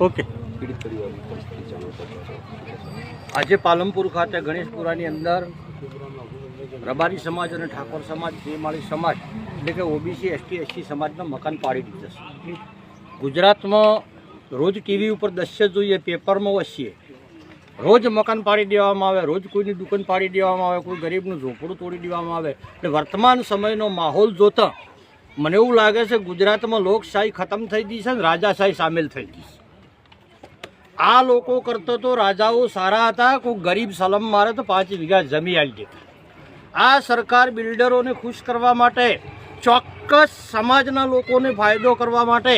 Okay. આજે પાલનપુર ખાતે ગણેશપુરાની અંદર રબારી સમાજ અને ઠાકોર સમાજ દેમાળી સમાજ, એટલે કે ઓબીસી, એસટી, એસસી સમાજના મકાન પાડી દીધા છે. ગુજરાતમાં રોજ ટીવી ઉપર દશ્ય જોઈએ, પેપરમાં વસીએ. રોજ મકાન પાડી દેવામાં આવે, રોજ કોઈની દુકાન પાડી દેવામાં આવે, કોઈ ગરીબનું ઝોપડું તોડી દેવામાં આવે. એટલે વર્તમાન સમયનો માહોલ જોતા મને એવું લાગે છે ગુજરાતમાં લોકશાહી ખતમ થઈ ગઈ છે ને રાજાશાહી સામેલ થઈ ગઈ છે. આ લોકો કરતો તો રાજાઓ સારા હતા, કોઈ ગરીબ સલમ મારે તો પાંચ વીઘા જમી આવી દેતા. આ સરકાર બિલ્ડરોને ખુશ કરવા માટે ચોક્કસ સમાજના લોકોને ફાયદો કરવા માટે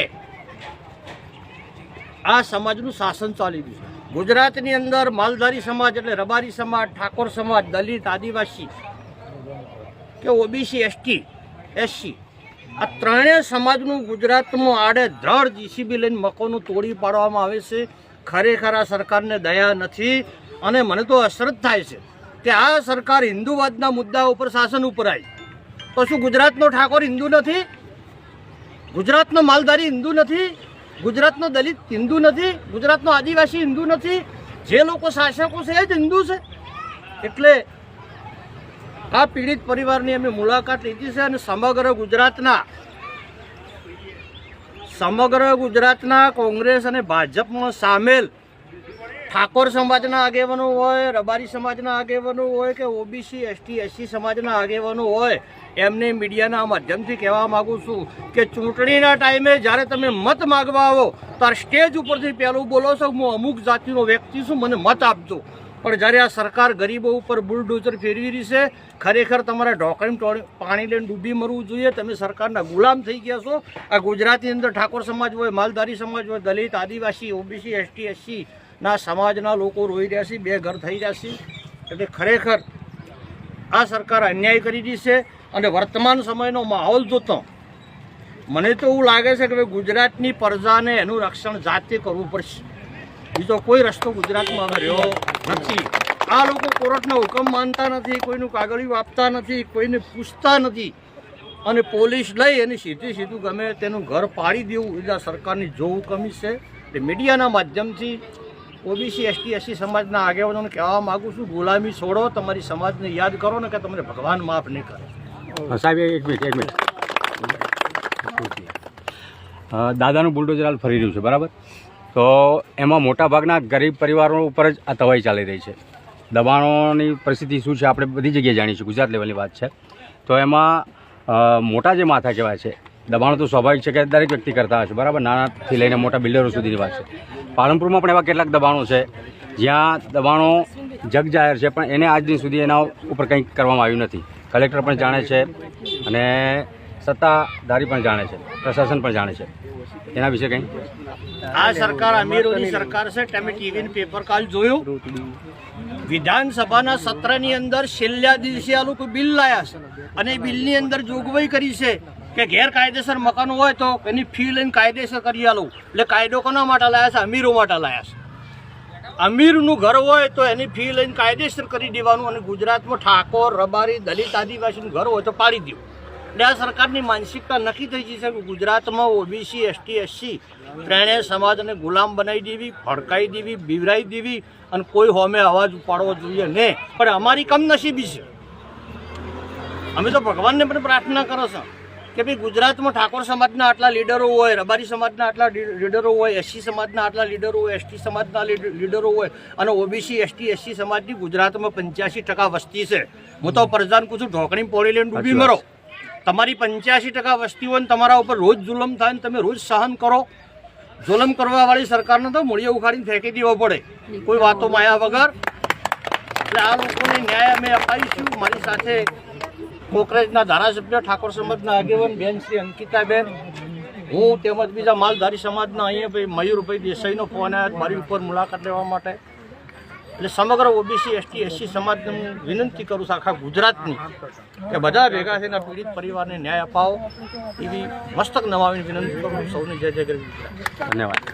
આ સમાજનું શાસન ચાલી રહ્યું છે. ગુજરાતની અંદર માલધારી સમાજ એટલે રબારી સમાજ, ઠાકોર સમાજ, દલિત, આદિવાસી કે ઓબીસી, એસટી, એસસી, આ ત્રણેય સમાજનું ગુજરાતમાં આડે ધડ જીસીબી લઈને મકોનું તોડી પાડવામાં આવે છે. ખરેખર આ સરકારને દયા નથી અને મને તો અસરત થાય છે કે આ સરકાર હિન્દુવાદના મુદ્દા ઉપર શાસન ઉપર આવી. તો શું ગુજરાતનો ઠાકોર હિન્દુ નથી? ગુજરાતનો માલધારી હિન્દુ નથી? ગુજરાતનો દલિત હિન્દુ નથી, ગુજરાતનો આદિવાસી હિન્દુ નથી, જે લોકો શાસકો છે એ જ હિન્દુ છે. એટલે આ પીડિત પરિવારની અમે મુલાકાત લીધી છે અને સમગ્ર ગુજરાતના સમગ્ર ગુજરાતના કોંગ્રેસ અને ભાજપમાં સામેલ ઠાકોર સમાજના આગેવાનો હોય, રબારી સમાજના આગેવાનો હોય કે ઓબીસી, એસટી, એસસી સમાજના આગેવાનો હોય, એમને મીડિયાના માધ્યમથી કહેવા માગું છું કે ચૂંટણીના ટાઈમે જ્યારે તમે મત માગવા આવો ત્યારે સ્ટેજ ઉપરથી પહેલું બોલો છો હું અમુક જાતિનો વ્યક્તિ છું, મને મત આપજો. પણ જ્યારે આ સરકાર ગરીબો ઉપર બુલડોઝર ફેરવી રહી છે, ખરેખર તમારે ઢોકળી પાણી લઈને ડૂબી મરવું જોઈએ, તમે સરકારના ગુલામ થઈ ગયા છો. આ ગુજરાતની અંદર ઠાકોર સમાજ હોય, માલધારી સમાજ હોય, Dalit, Adivasi, OBC, ST, SC ના, સમાજના લોકો રોઈ રહ્યા છે, બે ઘર થઈ રહ્યા છે. એટલે ખરેખર આ સરકાર અન્યાય કરી રહી અને વર્તમાન સમયનો માહોલ જોતો મને તો એવું લાગે છે કે ગુજરાતની પ્રજાને એનું રક્ષણ જાતે કરવું પડશે. બીજો કોઈ રસ્તો ગુજરાતમાં રહ્યો નથી. આ લોકો કોર્ટનો હુકમ માનતા નથી, કોઈનું કાગળિયું આપતા નથી, કોઈને પૂછતા નથી. અને પોલીસ લઈ અને સીધે સીધું ગમે તેનું ઘર પાડી દેવું. એટલે સરકારની જોવું કમી છે. એટલે મીડિયાના માધ્યમથી ઓબીસી એસટી એસસી સમાજના આગેવાનોને કહેવા માગું છું ગુલામી છોડો તમારી સમાજને યાદ કરો ને કે તમને ભગવાન માફ નહીં કરે. સાહેબ એક મિનિટ એક મિનિટ. દાદાનું બુલડોઝર હાલ ફરી રહ્યું છે બરાબર? તો એમાં મોટાભાગના ગરીબ પરિવારો ઉપર જ આ તવાઈ ચાલી રહી છે. દબાણોની પરિસ્થિતિ શું છે આપણે બધી જગ્યાએ જાણીએ છીએ ગુજરાત લેવલની વાત છે. તો એમાં મોટા જે માથા કહેવાય છે દબાણો તો સ્વાભાવિક છે કે દરેક વ્યક્તિ કરતા હશે, બરાબર? નાનાથી લઈને મોટા બિલ્ડરો સુધીની વાત છે. પાલનપુરમાં પણ એવા કેટલાક દબાણો છે, જ્યાં દબાણો જગ જાહેર છે, પણ એને આજ દિન સુધી એના ઉપર કંઈક કરવામાં આવ્યું નથી. કલેક્ટર પણ જાણે છે અને સત્તાધારી પણ જાણે છે, પ્રશાસન પણ જાણે છે. એના વિશે કંઈ? આ સરકાર, અમીરોની સરકાર છે, તમે ટીવી પેપર કાલ જોયું? વિધાનસભાના સત્રની અંદર છેલ્લા દિવસે આ લોકો બિલ લાયા છે અને બિલની અંદર જોગવાઈ કરી છે. કે ગેરકાયદેસર મકાનો હોય તો એની ફી લઈને કાયદેસર કરી આલો. એટલે કાયદો કોના માટે લાયા છે? અમીરો માટે લાયા છે. અમીરનું ઘર હોય તો એની ફી લઈને કાયદેસર કરી દેવાનું અને ગુજરાતમાં ઠાકોર, રબારી, દલિત, આદિવાસીનું ઘર હોય તો પાડી દેવું. એટલે આ સરકારની માનસિકતા નક્કી થઈ ગઈ છે કે ગુજરાતમાં ઓબીસી, એસટી, એસસી ત્રણેય સમાજને ગુલામ બનાવી દેવી, ભડકાઈ દેવી, બીવરાઈ દેવી અને કોઈ હોમે અવાજ ઉપાડવો જોઈએ ને પણ અમારી કમનસીબી છે. અમે તો ભગવાનને પણ પ્રાર્થના કરો છો. કે ભાઈ ગુજરાતમાં ઠાકોર સમાજના આટલા લીડરો હોય રબારી સમાજના આટલા લીડરો હોય એસસી સમાજના આટલા લીડરો હોય એસટી સમાજના લીડ- લીડરો હોય અને ઓબીસી એસટી એસસી સમાજની ગુજરાતમાં પંચ્યાસી ટકા વસ્તી છે. હું તો પ્રજાને પૂછું ઢોકણી પોળી લઈને ડૂબી મરો. તમારી પંચ્યાસી ટકા વસ્તી હોય ને તમારા ઉપર રોજ જુલમ થાય ને તમે રોજ સહન કરો. જુલમ કરવાવાળી સરકારને તો મૂળીએ ઉખાડીને ફેંકી દેવો પડે. કોઈ વાતો માયા વગર. એટલે આ લોકોને ન્યાય અમે અપાવીશું. મારી સાથે કોકરેજના ધારાસભ્ય ઠાકોર સમાજના આગેવાન બેન શ્રી અંકિતાબેન, હું તેમજ બીજા માલધારી સમાજના અહીંયા ભાઈ મયુરભાઈ દેસાઈનો ફોન આવ્યો મારી ઉપર મુલાકાત લેવા માટે. એટલે સમગ્ર ઓબીસી, એસટી, એસસી સમાજને હું વિનંતી કરું છું આખા ગુજરાતની કે બધા ભેગા થઈને પીડિત પરિવારને ન્યાય અપાવો. એવી મસ્તક નવાવીને વિનંતી કરું. સૌને જય જય ગરવી ધન્યવાદ.